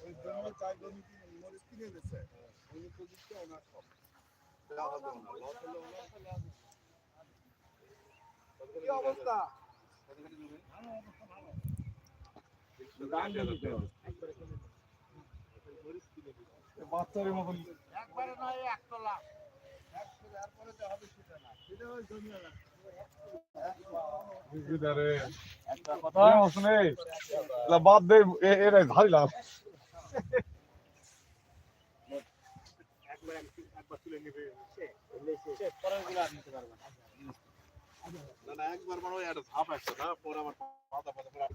ওই জন্য অবস্থা বাচ্চারের মতন একবারে নয় একতলা এরপরে যা হবে সেটা না সেটা ওই জমি বাদ দে এরা ধারি লাভ। না না একবার মানে একটা ধাপ আসছে না পরে আমার মাথা পাতা পরে আমি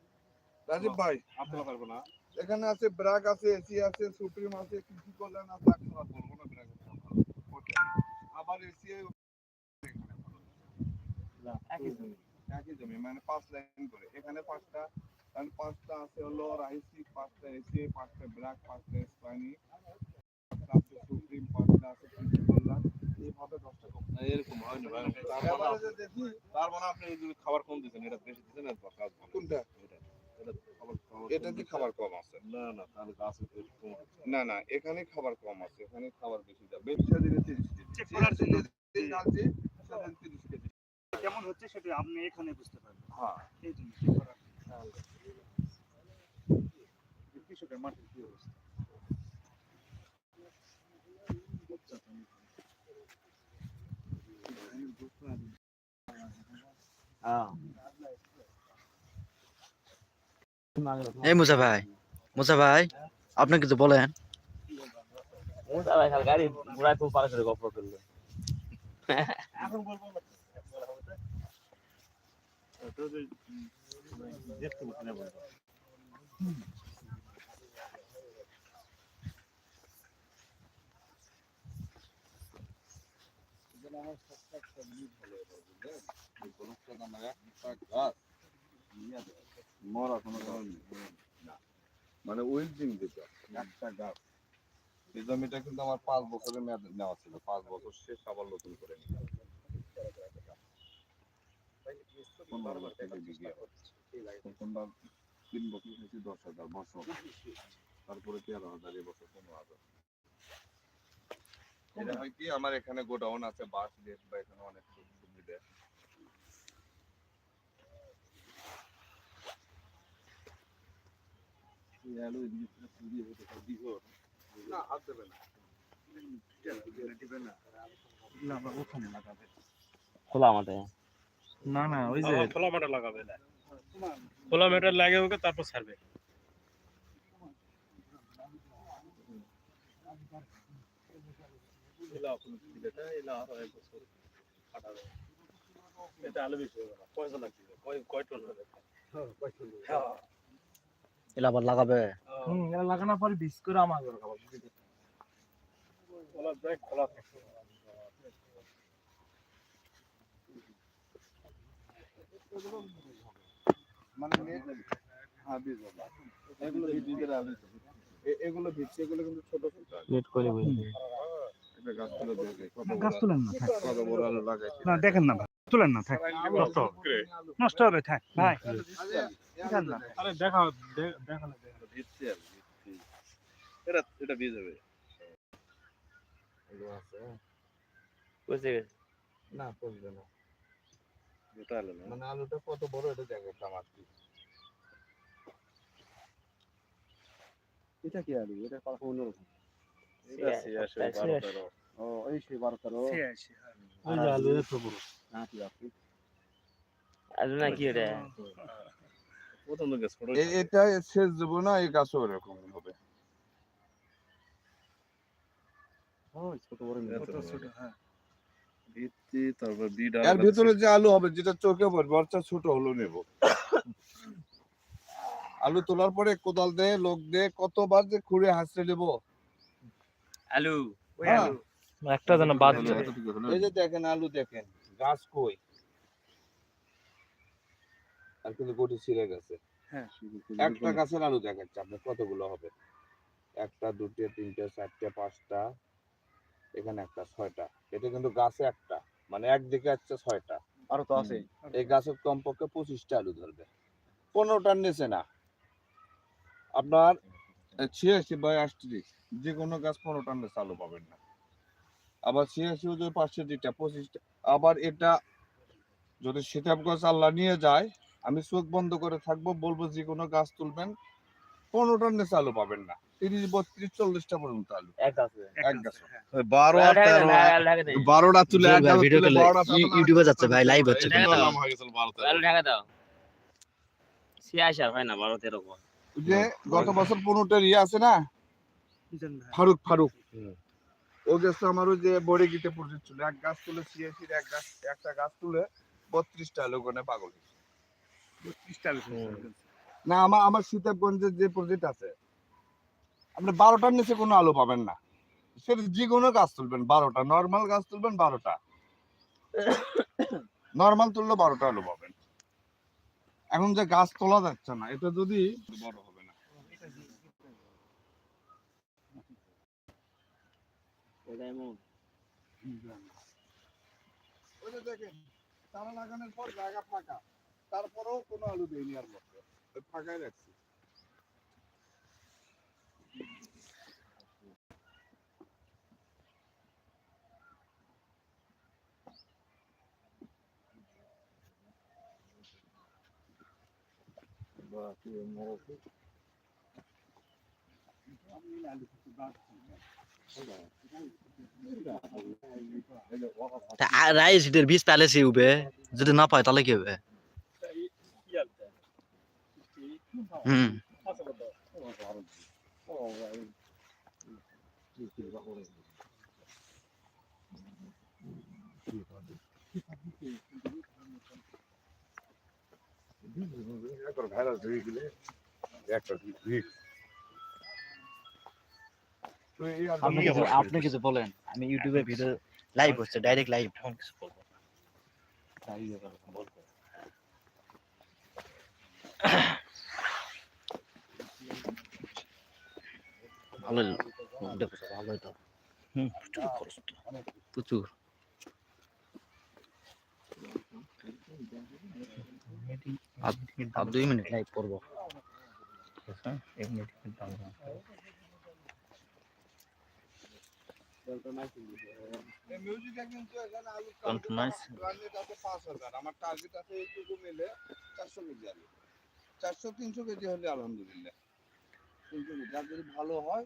রাজীব ভাই আপনারা পারব না। এখানে আছে ব্র্যাক আছে এসি আছে সুপ্রিম আছে কৃষি কল্যাণ আছে? আপনারা বলব না ব্র্যাক আবার এসি একই জমি। একই জমি মানে পাঁচ লাইন করে। এখানে পাঁচটা কারণ পাঁচটা আছে হলো রাইসি পাঁচটা এসি পাঁচটা ব্র্যাক পাঁচটা স্পাইনি পাঁচটা আছে সুপ্রিম পাঁচটা আছে কৃষি কল্যাণ। এইভাবে দশটা এরকম হয় না তার মানে আপনি- যে দেখি তার মানে আপনি এই যে খাবার কম দিচ্ছেন এটা বেশি দিচ্ছেন কোনটা? এটা এটা খাবার খাবার কি খাবার কম আছে? না না তাহলে গাছ। না না এখানে খাবার কম আছে এখানে খাবার বেশি যাবে ব্যবসা দিনে তিরিশ কেজি। কেমন হচ্ছে সেটা আপনি এখানে বুঝতে পারবেন। হ্যাঁ। এই জন্য কৃষকের মাটির কি অবস্থা? এই মুসা ভাই মুসা ভাই আপনি কিছু বলেন। মোটা ভাই খালি গাড়ি ঘোড়ায় খুব পারে করে গপ্প করল। এখন বলব না? তো না মরা কোনো নেই। মানে উইল্ডিং যেটা, একটা গাছ। এই জমিটা কিন্তু আমার পাঁচ বছরের মেয়াদ নেওয়া ছিল। পাঁচ বছর শেষ আবার নতুন করে নিলাম। তখনটা তিন বছর হয়েছে, দশ হাজার বছর। তারপরে তেরো হাজার এবছর পনেরো হাজার। এটা হয় কি, আমার এখানে গোডাউন আছে বাস লেট বা এখানে অনেক না হাত দেবে না। না? ওখানে লাগাবে। খোলা মাঠে? না না ওই যে খোলা মাঠে লাগাবে না। খোলা মাঠে লাগে ওকে তারপর ছাড়বে। এটা আলু বেশি হবে না পয়সা লাগবে কয় কয় টন হবে? এলা আবার লাগাবে। হুম এরা লাগানোর পরে করে আমার খাবার খোলা মানে নেট হ্যাঁ এগুলো এগুলো কিন্তু ছোট ছোট। করে গাছ তুলেন না কত বড় আলু লাগাইছে। না দেখেন না তুলেন না থাক। নষ্ট হবে। নষ্ট হবে থাক ভাই। দেখান না আরে দেখা দেখালে ভিত্তি আর ভিত্তি এটা এটা বুঝতে গেছি না না। এটা না। মানে আলুটা কত বড় এটা কি এটা কি আলু? এটা পাখা অন্যরকম এটা ছিয়াশি, এটা বারো, তেরো। ও এই সেই বারো তেরো। ছিয়াশি। ওই যে আলু এত বড়। নাতি আপনি আলু? না কি ওটা? প্রথম থেকে ছোট এটা শেষ দেবো না এই গাছও এরকম হবে হয়, ছোট বড় কত মিলে ছোট, হ্যাঁ। ভিত্তি তারপর বিড এর ভিতরে যে আলু হবে যেটা চোখে পড়বে ওর ছোট হলো নেব আলু তোলার পরে কোদাল দিয়ে লোক দিয়ে কতবার যে খুঁড়ে হাসতে নেব আলু ওই হ্যাঁ। আলু। একটা যেন বাদ। এই যে দেখেন আলু দেখেন গাছ কই আর কিন্তু গোটি ছিঁড়ে গেছে। একটা গাছের আলু দেখাচ্ছে আপনার কতগুলো হবে? একটা দুটো তিনটে চারটে পাঁচটা এখানে একটা ছয়টা। এটা কিন্তু গাছে একটা মানে একদিকে আছে ছয়টা। আরও তো আছে এই গাছের কমপক্ষে পঁচিশটা আলু ধরবে। পনেরোটার নিচে না। আপনার ছিয়াশি বাই আটত্রিশ যে কোনো গাছ পনেরোটার নিচে আলু পাবেন না। আবার ছিয়াশি যদি পাঁচশো দিটা পঁচিশটা আবার এটা যদি সীতাব গাছ আল্লাহ নিয়ে যায় আমি চোখ বন্ধ করে থাকব বলব যে কোনো গাছ তুলবেন পনেরোটার নিচে আলু পাবেন না। তিরিশ বত্রিশ চল্লিশটা পর্যন্ত আলু। এক বারো আলু আলু ঢাকা দেন। বারোটা তুলে ইউটিউবে যাচ্ছে ভাই লাইভ হচ্ছে হয়ে আলু হয় না বারো তেরো যে গত বছর পনেরোটার ইয়ে আছে না? ফারুক ফারুক। ও গেছে আমার ওই যে বড়ে গিতে প্রজেক্ট ছিল এক গাছ তুলে ছিয়াশির এক গাছ একটা গাছ তুলে বত্রিশটা লোক ওখানে পাগল হয়েছে। ফেলছে। না আমার আমার সীতাবগঞ্জের যে প্রজেক্ট আছে আপনি বারোটার নিচে কোনো আলু পাবেন না। সেটা যে কোনো গাছ তুলবেন বারোটা। নর্মাল গাছ তুলবেন বারোটা। নর্মাল তুললে বারোটা আলু পাবেন। এখন যে গাছ তোলা যাচ্ছে না এটা যদি বড় হবে না। দেখেন লাগানোর পর জায়গা ফাঁকা। তারপরেও কোনো আলু দেয়নি আর ওই ফাঁকাই রাখছি। রাইস বীজ প্যালেসে উবে, যদি না পায় তাহলে কি হবে হুম একবার ভাইরাস হয়ে গেলে একটা ভিক তো এই আর আপনি কিছু আপনি কিছু বলেন। আমি ইউটিউবে ভিডিও লাইভ হচ্ছে ডাইরেক্ট লাইভ এখন কিছু বলব না। তাই ভালোই তো। হুম। প্রচুর খরচ তো। প্রচুর। আর দুই মিনিট। লাইভ করব এক মিনিট আমার টার্গেট আছে এইটুকু মিলে কেজি আলু চারশো তিনশো কেজি হলে আলহামদুলিল্লাহ তিনশো কেজি আর যদি ভালো হয়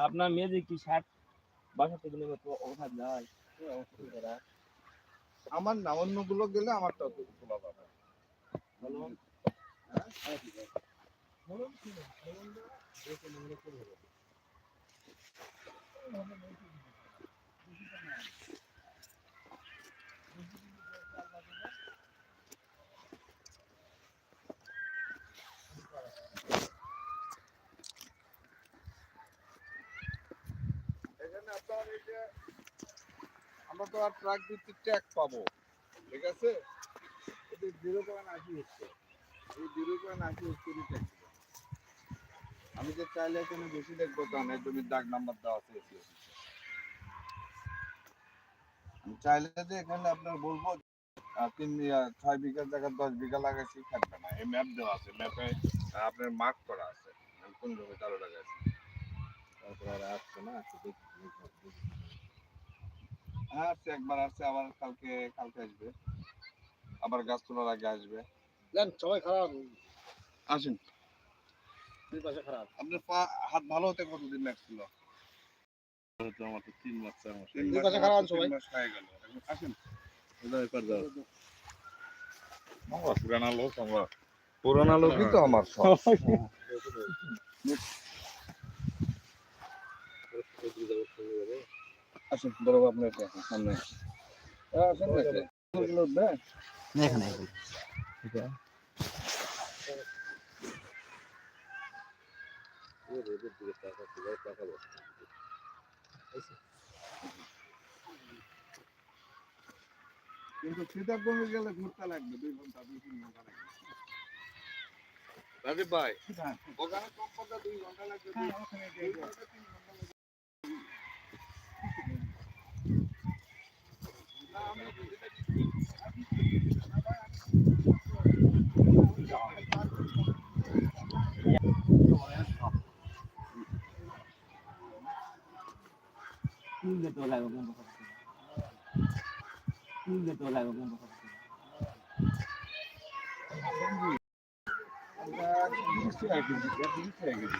আপনার মেয়ে যে কি ষাট বাসা থেকে নেবে তো ওখানে যায়? আমার না। অন্যগুলো গেলে আমারটা তো তোলা যাবে এখানে আপনার এই যে আমরা তো আর ট্রাক ভিত্তিক ট্যাগ পাবো, ঠিক আছে? এতে জিরো পয়েন্ট আশি হচ্ছে। এই জিরো পয়েন্ট আশি হচ্ছে আমি যে চাইলে এখানে বেশি দেখব, তা না জমির দাগ নাম্বার দেওয়া আছে আমি চাইলে যে এখানে আপনার বলব তিন ছয় বিঘা জায়গা দশ বিঘা লাগাইছি, থাকবে না। এই ম্যাপ দেওয়া আছে। ম্যাপে আপনার মার্ক করা আছে। কোন আরও লাগাইছি। তারপর আর আসছে না আসছে একবার আসছে আবার কালকে কালকে আসবে। আবার গাছ তোলার আগে আসবে। সবাই খারাপ? আসেন। দুই পাশে খারাপ। আপনার পা হাত ভালো হতে কতদিন লাগছিল? তো আমার তো তিন মাস চার মাস। তিন দুই পাশে খারাপ সবাই। তিন মাস হয়ে গেল। এখন আসেন। আমার পুরানা লোক আমার পুরানা লোকই তো আমার সব। আসেন বড় আপনার সামনে হ্যাঁ, আসেন না কে? এগুলো এখানে এগুলো। কিন্তু সীতাকুণ্ডে গেলে ঘুরতে লাগবে দুই ঘণ্টা দুই তিন ঘণ্টা লাগবে। রাজীব ভাই ওখানে কমপক্ষে দুই ঘণ্টা লাগবে। দুই- দুই ঘণ্টা, তিন ঘণ্টা লাগবে। না, আমি যেটা আমরা একশো তিরিশ টাকা কেজি, একশো তিরিশ টাকা কেজি।